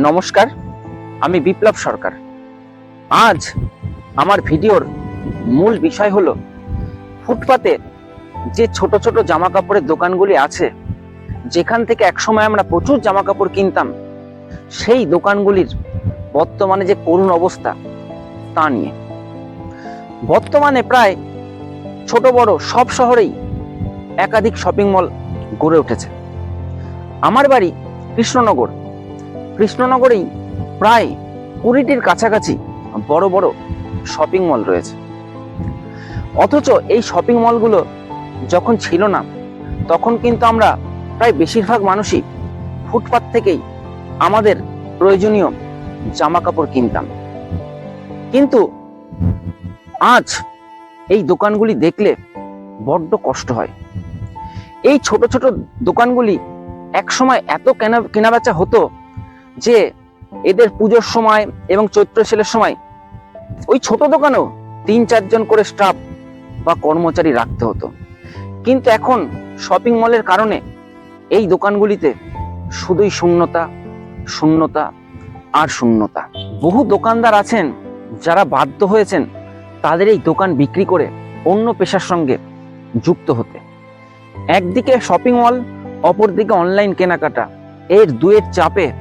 নমস্কার, আমি বিপ্লব সরকার। আজ আমার ভিডিওর মূল বিষয় হলো ফুটপাতে যে ছোট ছোট জামা কাপড়ের দোকানগুলি আছে, যেখান থেকে একসময় আমরা প্রচুর জামা কাপড় কিনতাম, সেই দোকানগুলির বর্তমানে যে করুণ অবস্থা, তা নিয়ে। বর্তমানে প্রায় ছোট বড় সব শহরেই একাধিক শপিং মল গড়ে উঠেছে। আমার বাড়ি কৃষ্ণনগর কৃষ্ণনগরেই প্রায় কুড়িটির কাছাকাছি বড় বড় শপিং মল রয়েছে। অথচ এই শপিং মলগুলো যখন ছিল না, তখন কিন্তু আমরা প্রায় বেশিরভাগ মানুষই ফুটপাত থেকেই আমাদের প্রয়োজনীয় জামা কাপড় কিনতাম। কিন্তু আজ এই দোকানগুলি দেখলে বড্ড কষ্ট হয়। এই ছোট ছোট দোকানগুলি একসময় এত কেনা কেনাবেচা হতো যে এদের পুজোর সময় এবং চৈত্র সেলের সময় ওই ছোট দোকানেও তিন চারজন করে স্টাফ বা কর্মচারী রাখতে হতো। কিন্তু এখন শপিং মলের কারণে এই দোকানগুলিতে শুধুই শূন্যতা শূন্যতা আর শূন্যতা। বহু দোকানদার আছেন যারা বাধ্য হয়েছেন তাদের এই দোকান বিক্রি করে অন্য পেশার সঙ্গে যুক্ত হতে। একদিকে শপিং মল অপরদিকে অনলাইন কেনাকাটা। এর দুয়ের চাপে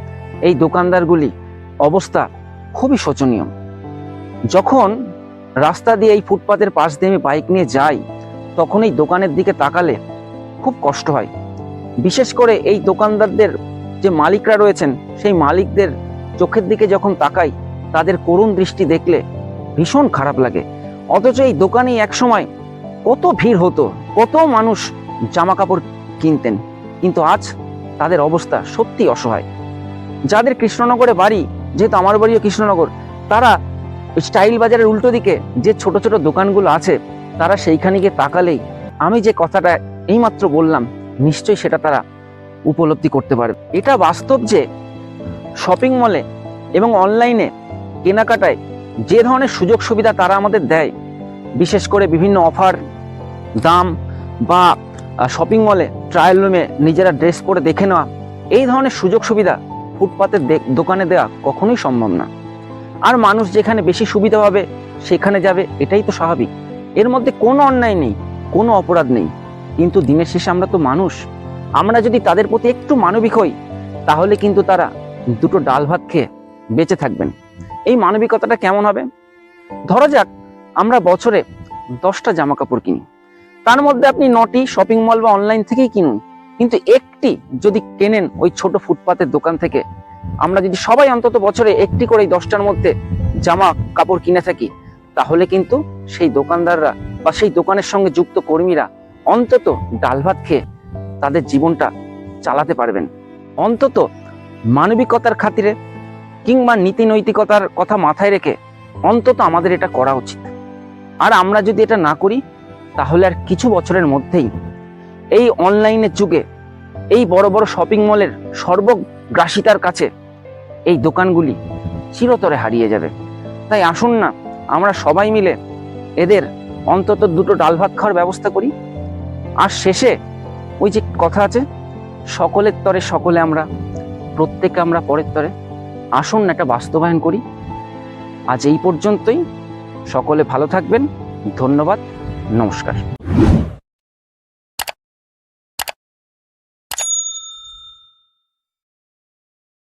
এই দোকানদারগুলি অবস্থা খুবই শোচনীয়। যখন রাস্তা দিয়ে এই ফুটপাতের পাশ দিয়ে আমি বাইক নিয়ে যাই তখন এই দোকানের দিকে তাকালে খুব কষ্ট হয়। বিশেষ করে এই দোকানদারদের যে মালিকরা রয়েছেন, সেই মালিকদের চোখের দিকে যখন তাকাই, তাদের করুণ দৃষ্টি দেখলে ভীষণ খারাপ লাগে। অথচ এই দোকানেই একসময় কত ভিড় হতো, কত মানুষ জামা কাপড় কিনতেন। কিন্তু আজ তাদের অবস্থা সত্যি অসহায়। যাদের কৃষ্ণনগরে বাড়ি, যেহেতু আমার বাড়িও কৃষ্ণনগর, তারা স্টাইল বাজারের উল্টো দিকে যে ছোট ছোট দোকানগুলো আছে, তারা সেইখানে গিয়ে তাকালেই আমি যে কথাটা এইমাত্র বললাম, নিশ্চয়ই সেটা তারা উপলব্ধি করতে পারবে। এটা বাস্তব যে শপিং মলে এবং অনলাইনে কেনাকাটায় যে ধরনের সুযোগ সুবিধা তারা আমাদের দেয়, বিশেষ করে বিভিন্ন অফার দাম বা শপিং মলে ট্রায়াল রুমে নিজেরা ড্রেস পরে দেখে নেওয়া, এই ধরনের সুযোগ সুবিধা ফুটপাতের দে- দোকানে দেওয়া কখনোই সম্ভব না। আর মানুষ যেখানে বেশি সুবিধা পাবে, সেখানে যাবে, এটাই তো স্বাভাবিক। এর মধ্যে কোনো অন্যায় নেই, কোনো অপরাধ নেই। কিন্তু দিনের শেষে আমরা তো মানুষ। আমরা যদি তাদের প্রতি একটু মানবিক হই, তাহলে কিন্তু তারা দুটো ডাল ভাত খেয়ে বেঁচে থাকবেন। এই মানবিকতাটা কেমন হবে? ধরা যাক, আমরা বছরে দশটা জামা কাপড় কিনি। তার মধ্যে আপনি নটি শপিং মল বা অনলাইন থেকেই কিনুন। কিন্তু একটি যদি কেনেন ওই ছোট ফুটপাতের দোকান থেকে, আমরা যদি সবাই অন্তত বছরে একটি করে এই দশটার মধ্যে জামা কাপড় কিনে থাকি, তাহলে কিন্তু সেই দোকানদাররা বা সেই দোকানের সঙ্গে যুক্ত কর্মীরা অন্তত ডাল ভাত খেয়ে তাদের জীবনটা চালাতে পারবেন। অন্তত মানবিকতার খাতিরে কিংবা নীতি নৈতিকতার কথা মাথায় রেখে অন্তত আমাদের এটা করা উচিত। আর আমরা যদি এটা না করি, তাহলে আর কিছু বছরের মধ্যেই এই অনলাইনের যুগে, এই বড় বড় শপিং মলের সর্বগ্রাসিতার কাছে এই দোকানগুলি চিরতরে হারিয়ে যাবে। তাই আসুন না, আমরা সবাই মিলে এদের অন্তত দুটো ডাল ভাত খাওয়ার ব্যবস্থা করি। আর শেষে ওই যে কথা আছে, সকলের তরে সকলে আমরা, প্রত্যেকে আমরা পরের তরে। আসুন এটা বাস্তবায়ন করি। আজ এই পর্যন্তই। সকলে ভালো থাকবেন। ধন্যবাদ। নমস্কার।